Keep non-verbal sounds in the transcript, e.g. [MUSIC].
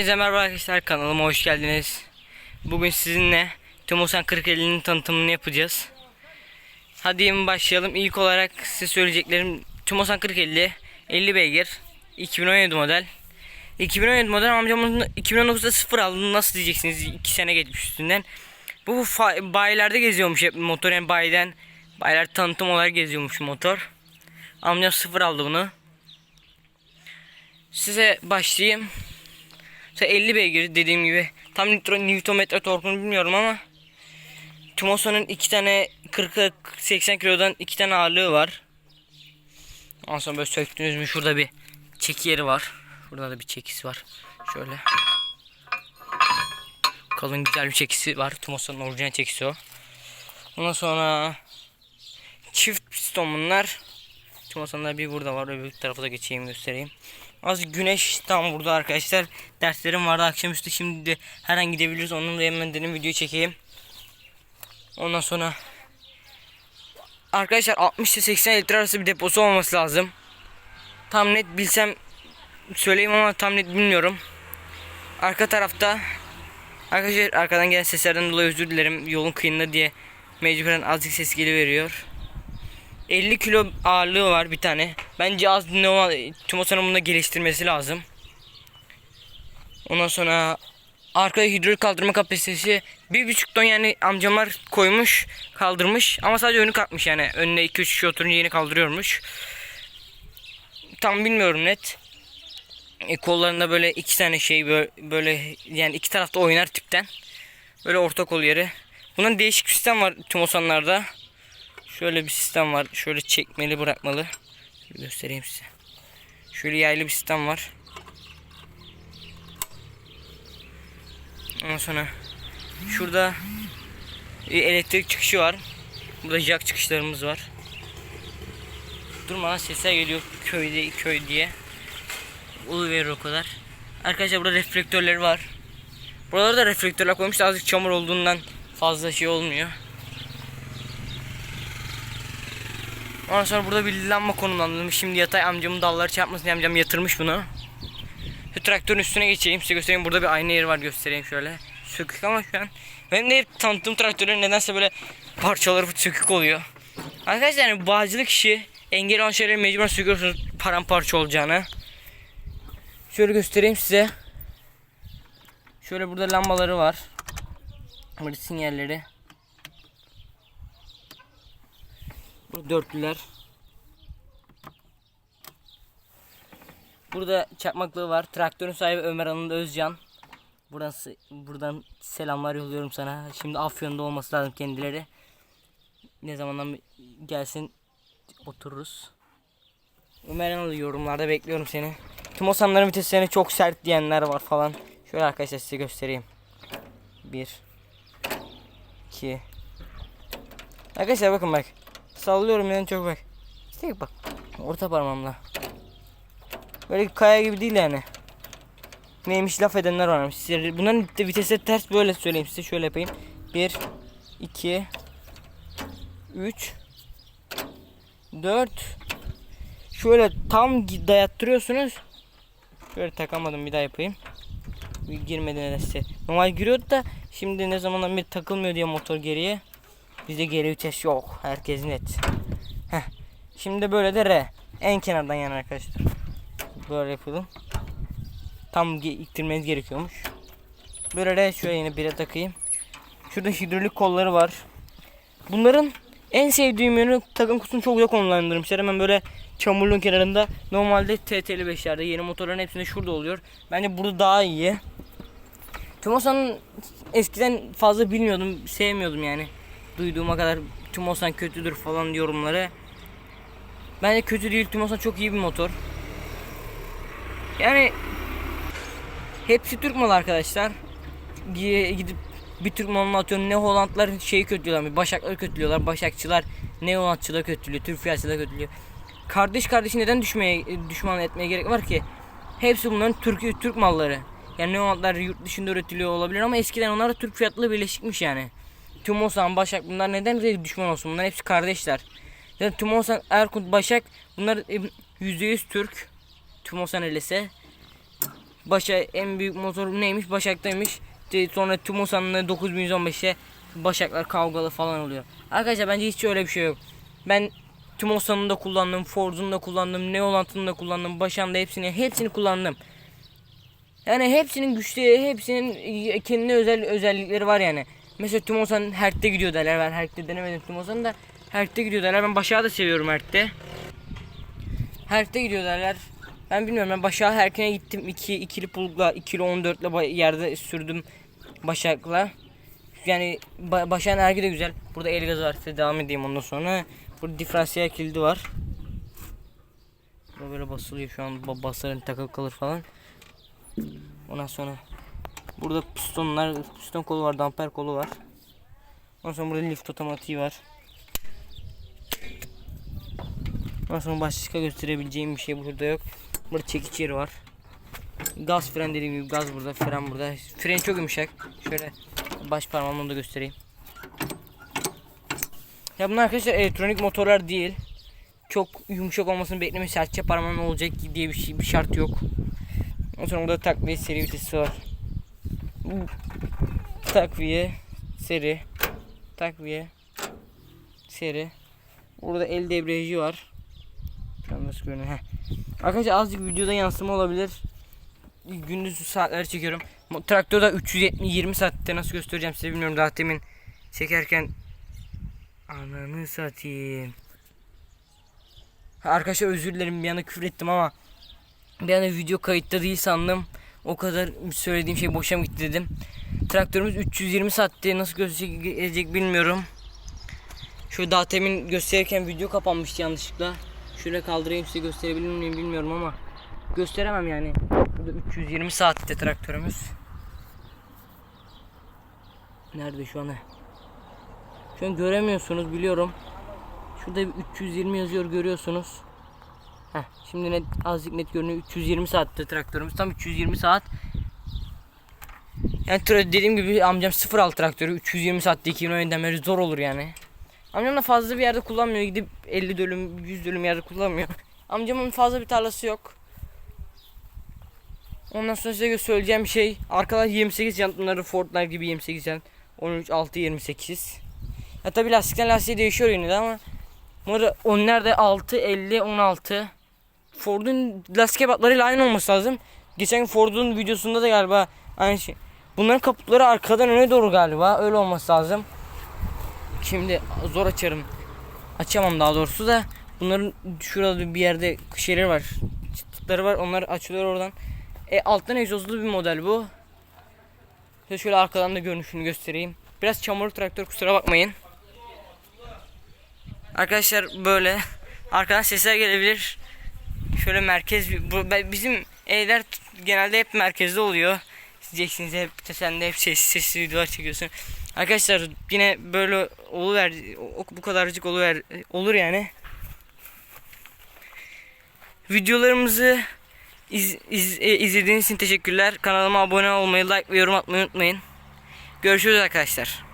Herkese merhaba arkadaşlar kanalıma hoş geldiniz. Bugün sizinle Tomosan 4050'nin tanıtımını yapacağız. Hadi hemen başlayalım. İlk olarak size söyleyeceklerim Tomosan 4050 50 beygir 2017 model. 2017 model amcamın 2019'da sıfır aldım nasıl diyeceksiniz 2 sene geçmiş üstünden. Bu bayilerde geziyormuş hep motor yani bayiden bayiler tanıtım olarak geziyormuş motor. Amcam sıfır aldı bunu. Size başlayayım. İşte 50 beygir dediğim gibi. Tam nitro, Newtonmetre torkunu bilmiyorum ama Tumoso'nun iki tane 40 80 kilodan iki tane ağırlığı var. Ondan sonra böyle söktünüz mü şurada bir çeki yeri var. Burada da bir çekisi var. Şöyle. Kalın güzel bir çekisi var. Tumoso'nun orijinal çekisi o. Ondan sonra çift piston bunlar. Tumoso'nlar bir burada var. Öbür tarafa da geçeyim göstereyim. Az güneş tam burada arkadaşlar. Derslerim vardı akşamüstü. Şimdi de her an gidebiliriz. Onun da hemen dedim videoyu çekeyim. Ondan sonra Arkadaşlar 60 ile 80 litre arası bir deposu olması lazım. Tam net bilsem söyleyeyim ama tam net bilmiyorum. Arka tarafta Arkadaşlar arkadan gelen seslerden dolayı özür dilerim. Yolun kıyında diye mecburen azıcık ses geliveriyor. 50 kilo ağırlığı var bir tane. Bence az ne o Tumosan'ın bunu geliştirmesi lazım. Ondan sonra arkada hidrolik kaldırma kapasitesi bir buçuk ton yani amcamlar koymuş kaldırmış ama sadece önü kalkmış yani önüne 2-3 kişi oturunca yeni kaldırıyormuş. Tam bilmiyorum net. E, kollarında böyle iki tane şey böyle, böyle yani iki tarafta oynar tipten. Böyle orta kol yeri. Bunun değişik bir sistem var Tumosan'larda. Şöyle bir sistem var. Şöyle çekmeli bırakmalı. Şöyle göstereyim size. Şöyle yaylı bir sistem var. Ondan sonra şurada elektrik çıkışı var. Burada jack çıkışlarımız var. Durmadan sesler geliyor köyde köy diye. Ulu verir o kadar. Arkadaşlar burada reflektörleri var. Buralarda da reflektörler koymuş. Azıcık çamur olduğundan fazla şey olmuyor. Ondan sonra burada bir lamba konumlandırılmış. Şimdi yatay amcamın dalları çarpmasın diye amcam yatırmış bunu. Şu traktörün üstüne geçeyim size göstereyim. Burada bir ayna yeri var göstereyim şöyle. Sökük ama şu an. Benim de hep tanıttığım traktörün nedense böyle parçaları sökük oluyor. Arkadaşlar yani bağcılık işi engel olan şeyleri mecburen söküyorsunuz paramparça olacağını. Şöyle göstereyim size. Şöyle burada lambaları var. Burada sinyalleri. Bu dörtlüler. Burada çakmaklığı var. Traktörün sahibi Ömer Anıl Özcan. Buradan, buradan selamlar yolluyorum sana. Şimdi Afyon'da olması lazım kendileri. Ne zamandan gelsin otururuz. Ömer Anıl yorumlarda bekliyorum seni. Tumosanların viteslerini çok sert diyenler var falan. Şöyle arkadaşlar size göstereyim. 1 2 Arkadaşlar bakın bak. Sallıyorum yani çok bak. İşte bak. Orta parmağımla. Böyle kaya gibi değil yani. Neymiş laf edenler varmış. Size bunların de vitesi ters böyle söyleyeyim size şöyle yapayım. 1 2 3 4 Şöyle tam dayattırıyorsunuz. Şöyle takamadım bir daha yapayım. Girmedi nedense. Normal giriyordu da şimdi ne zamandan bir takılmıyor diye motor geriye. Bizde geri vites yok. Herkes net. Heh. Şimdi böyle de R. En kenardan yani arkadaşlar. Böyle yapalım. Tam iktirmeniz gerekiyormuş. Böyle R şöyle yine bire takayım. Şurada hidrolik kolları var. Bunların en sevdiğim yönü takım kutusunu çok güzel konumlandırmışlar. Hemen böyle çamurluğun kenarında. Normalde TT'li 5'lerde yeni motorların hepsinde şurada oluyor. Bence burada daha iyi. Tumosan'ın eskiden fazla bilmiyordum, sevmiyordum yani. Duyduğuma kadar Tumosan kötüdür falan yorumları. Bence kötü değil. Tumosan çok iyi bir motor. Yani hepsi Türk malı arkadaşlar. Gidip bir Türk malını atıyor. Ne Hollandlar şeyi kötülüyorlar. Başakları kötülüyorlar. Başakçılar ne Hollandçılar kötülüyor. Türk fiyatçılar kötülüyor. Kardeş kardeşi neden düşmeye düşman etmeye gerek var ki? Hepsi bunların Türk Türk malları. Yani ne Hollandlar yurt dışında üretiliyor olabilir ama eskiden onlar da Türk fiyatlı birleşikmiş yani. Tumosan, Başak bunlar neden düşman olsun? Bunlar hepsi kardeşler. Yani Tumosan, Erkut, Başak bunlar %100 Türk. Tumosan elese. Başa en büyük motor neymiş? Başak'taymış. Sonra Tumosan'la 9115'e Başaklar kavgalı falan oluyor. Arkadaşlar bence hiç öyle bir şey yok. Ben Tumosan'ın da kullandım, Ford'un da kullandım, Neolant'ın da kullandım, Başak'ın da hepsini hepsini kullandım. Yani hepsinin güçleri, hepsinin kendine özel özellikleri var yani. Mesela Tumosan Hert'te gidiyor derler. Ben Hert'te denemedim Tumosan'ı da. Hert'te gidiyor derler. Ben Başak'ı da seviyorum Hert'te. Hert'te gidiyor derler. Ben bilmiyorum ben Başak'a Herk'e gittim. 2 ikili pulgla, ikili 14 ile yerde sürdüm Başak'la. Yani ba Başak'ın Herk'i de güzel. Burada el gazı var. Size devam edeyim ondan sonra. Burada diferansiyel kilidi var. Böyle basılıyor şu an. Ba- Basarın takılı kalır falan. Ondan sonra burada pistonlar, piston kolu var, damper kolu var. Ondan sonra burada lift otomatiği var. Ondan sonra başka gösterebileceğim bir şey burada yok. Burada çekiç yeri var. Gaz fren dediğim gibi gaz burada, fren burada. Fren çok yumuşak. Şöyle baş parmağımla da göstereyim. Ya bunlar arkadaşlar elektronik motorlar değil. Çok yumuşak olmasını bekleme sertçe parmağın olacak diye bir şey bir şart yok. Ondan sonra burada takviye seri vitesi var. Takviye seri takviye seri. Burada el debriyajı var. Nasıl görünüyor? Heh. Arkadaşlar azıcık videoda yansıma olabilir. Gündüz saatler çekiyorum. Traktörde 320 saatte nasıl göstereceğim size bilmiyorum daha demin çekerken Ananı satayım. Arkadaşlar özür dilerim bir yana küfür ettim ama bir anda video kayıtta değil sandım. O kadar söylediğim şey boşa mı gitti dedim. Traktörümüz 320 saatte nasıl gösterecek bilmiyorum. Şöyle daha temin gösterirken video kapanmıştı yanlışlıkla. Şöyle kaldırayım size gösterebilir miyim bilmiyorum ama gösteremem yani. Burada 320 saatte traktörümüz. Nerede şu an? Şu an göremiyorsunuz biliyorum. Şurada bir 320 yazıyor görüyorsunuz. Heh, şimdi net azıcık net görünüyor. 320 saatte traktörümüz. Tam 320 saat. Yani dediğim gibi amcam 06 traktörü 320 saatte 2017'den beri zor olur yani. Amcam da fazla bir yerde kullanmıyor. Gidip 50 dönüm 100 dönüm yerde kullanmıyor. [LAUGHS] Amcamın fazla bir tarlası yok. Ondan sonra size söyleyeceğim şey. Arkalar 28 jant bunları Ford'lar gibi 28 jant. 13 6 28. Ya tabi lastikten lastiğe değişiyor yine de ama Bunları onlar da 6 50 16. Ford'un lastik ebatlarıyla aynı olması lazım. Geçen Ford'un videosunda da galiba aynı şey. Bunların kaputları arkadan öne doğru galiba. Öyle olması lazım. Şimdi zor açarım. Açamam daha doğrusu da. Bunların şurada bir yerde şeyleri var. Çıtları var. Onlar açılıyor oradan. E alttan egzozlu bir model bu. Şöyle, şöyle arkadan da görünüşünü göstereyim. Biraz çamurlu traktör kusura bakmayın. Arkadaşlar böyle arkadan sesler gelebilir. Şöyle merkez bu, bizim evler genelde hep merkezde oluyor. Diyeceksiniz hep sen de hep sessiz sessiz videolar çekiyorsun. Arkadaşlar yine böyle oluver bu kadarcık oluver olur yani. Videolarımızı iz, iz- e, izlediğiniz için teşekkürler. Kanalıma abone olmayı, like ve yorum atmayı unutmayın. Görüşürüz arkadaşlar.